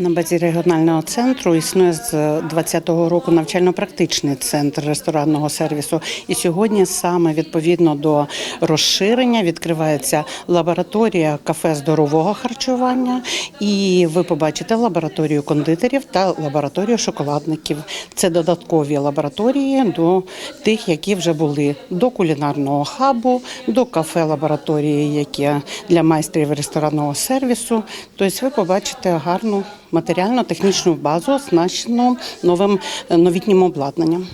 На базі регіонального центру існує з 2020 року навчально-практичний центр ресторанного сервісу. І сьогодні саме відповідно до розширення відкривається лабораторія кафе здорового харчування. І ви побачите лабораторію кондитерів та лабораторію шоколадників. Це додаткові лабораторії до тих, які вже були до кулінарного хабу, до кафе лабораторії, які для майстрів ресторанного сервісу. Тобто ви побачите гарну матеріально-технічну базу, оснащену новим е, новітнім обладнанням.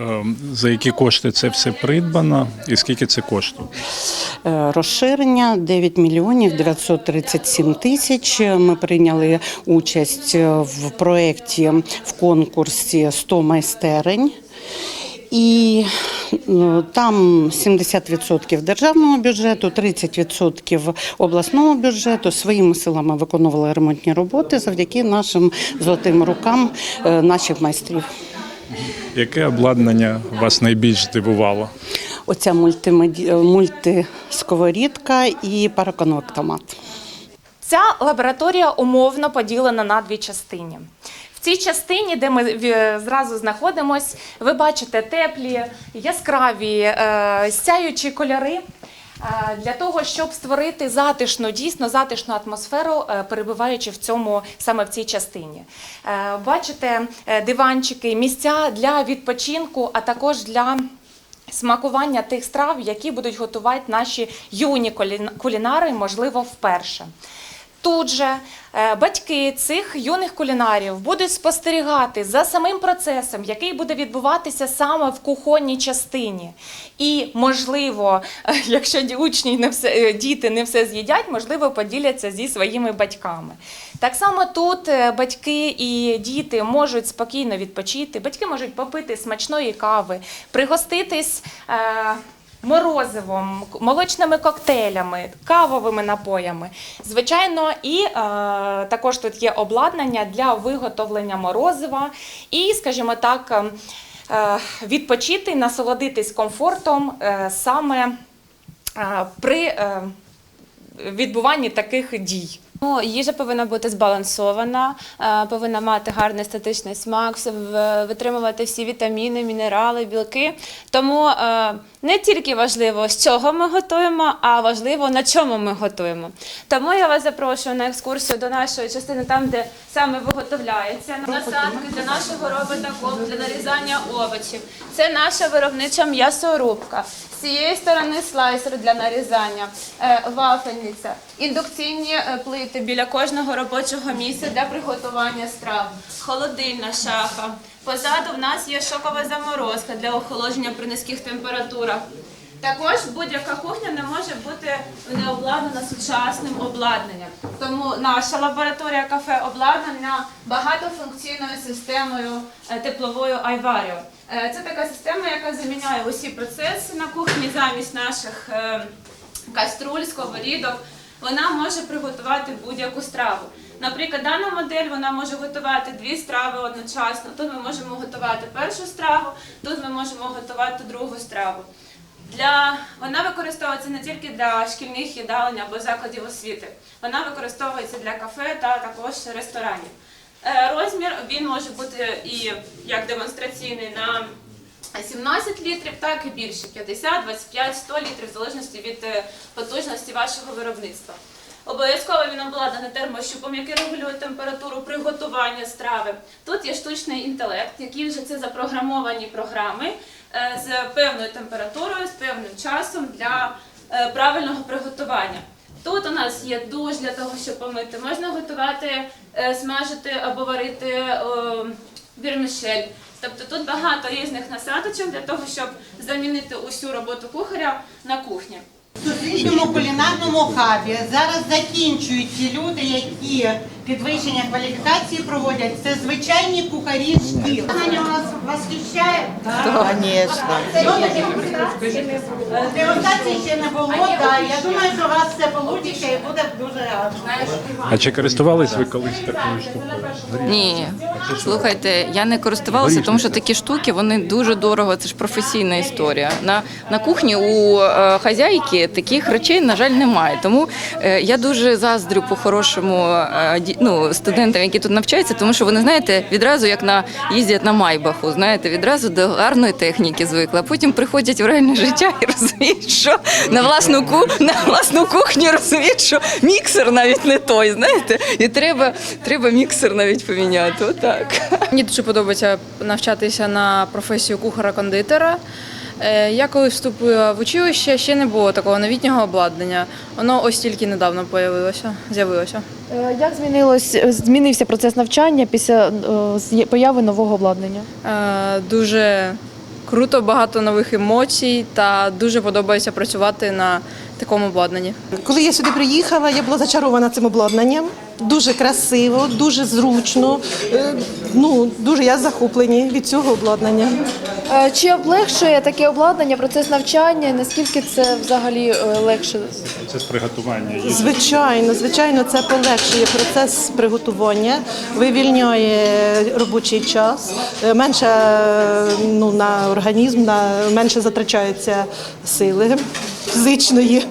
Е, За які кошти це все придбано і скільки це коштує? Е, Розширення 9 мільйонів 937 тисяч. Ми прийняли участь в проєкті в конкурсі 100 майстерень. І е, там 70% державного бюджету, 30% обласного бюджету своїми силами виконували ремонтні роботи завдяки нашим золотим рукам е, наших майстрів. Яке обладнання вас найбільш здивувало? Оця мультимеді... мультисковорідка і параконвектомат. Ця лабораторія умовно поділена на дві частини. Цій частині, де ми зразу знаходимось, ви бачите теплі, яскраві, е, сяючі кольори. е, Для того щоб створити затишну, дійсно затишну атмосферу, е, перебуваючи в цьому саме в цій частині. Е, Бачите е, диванчики, місця для відпочинку, а також для смакування тих страв, які будуть готувати наші юні кулінари, можливо, вперше. Тут же е, батьки цих юних кулінарів будуть спостерігати за самим процесом, який буде відбуватися саме в кухонній частині. І, можливо, е, якщо учні не все, е, діти не все з'їдять, можливо, поділяться зі своїми батьками. Так само тут е, батьки і діти можуть спокійно відпочити, батьки можуть попити смачної кави, пригоститись. Морозивом, молочними коктейлями, кавовими напоями. Звичайно, і е, також тут є обладнання для виготовлення морозива і, скажімо так, ем, е, відпочити, насолодитись комфортом е, саме е, при е, відбуванні таких дій. Ну, їжа повинна бути збалансована, е, повинна мати гарний естетичний смак, витримувати всі вітаміни, мінерали, білки. Тому е, не тільки важливо, з чого ми готуємо, а важливо на чому ми готуємо. Тому я вас запрошую на екскурсію до нашої частини, там, де саме виготовляється насадки для нашого робота для нарізання овочів. Це наша виробнича м'ясорубка. З цієї сторони слайсер для нарізання, е, вафельниця, індукційні е, плити біля кожного робочого місця для приготування страв, холодильна шафа. Позаду в нас є шокова заморозка для охолодження при низьких температурах. Також будь-яка кухня не може бути не обладнана сучасним обладнанням. Тому наша лабораторія кафе обладнана багатофункційною системою е, тепловою Айваріо. Е, Це така система, яка заміняє усі процеси на кухні замість наших е, каструль, сковорідок. Вона може приготувати будь-яку страву. Наприклад, дана модель вона може готувати дві страви одночасно. Тут ми можемо готувати першу страву, тут ми можемо готувати другу страву. Для вона використовується не тільки для шкільних їдалень або закладів освіти. Вона використовується для кафе та також ресторанів. Е, Розмір він може бути і як демонстраційний на 17 літрів, так і більше 50, 25, 100 літрів, в залежності від е, потужності вашого виробництва. Обов'язково він обладнаний термощупом, який регулює температуру приготування страви. Тут є штучний інтелект, який вже це запрограмовані програми е, з певною температурою, з певним часом для правильного приготування. Тут у нас є душ для того, щоб помити. Можна готувати, е, смажити або варити е, вірмішель. Тобто тут багато різних насадочок для того, щоб замінити усю роботу кухаря на кухні. В сусідньому кулінарному хабі зараз закінчують ті люди, які підвищення кваліфікації проводять. Це звичайні кухарі шкіл. Знання вас восхищає? Конечно. Дегустації ще не було, так. Я думаю, що у вас все вийде і буде дуже гарно. А чи користувались ви колись такою штукою? Ні, слухайте, я не користувалася, тому що такі штуки вони дуже дорого. Це ж професійна історія. На, на кухні у е, хазяйки Таких речей, на жаль, немає. Тому е, я дуже заздрю по-хорошому е, ді- ну, студентам, які тут навчаються, тому що вони, знаєте, відразу як на їздять на майбаху, знаєте, відразу до гарної техніки звикли. А потім приходять в реальне життя і розуміють, що на власну ку на власну кухню розуміють, що міксер навіть не той, знаєте, і треба, треба міксер навіть поміняти. Отак. Мені дуже подобається навчатися на професію кухара-кондитера. Е, Я коли вступила в училище, ще не було такого новітнього обладнання. Воно ось тільки недавно появилося, з'явилося. Е, Як змінилось змінився процес навчання після е, появи нового обладнання? Е, Дуже круто, багато нових емоцій та дуже подобається працювати на такому обладнанні. Коли я сюди приїхала, я була зачарована цим обладнанням. Дуже красиво, дуже зручно. Е, Ну, дуже я захоплені від цього обладнання. Е, Чи облегшує таке обладнання процес навчання? і Наскільки це взагалі е, легше? Процес приготування. Звичайно, звичайно, це полегшує процес приготування, вивільнює робочий час, е, менше ну, на організм, на менше затрачається сили фізичної.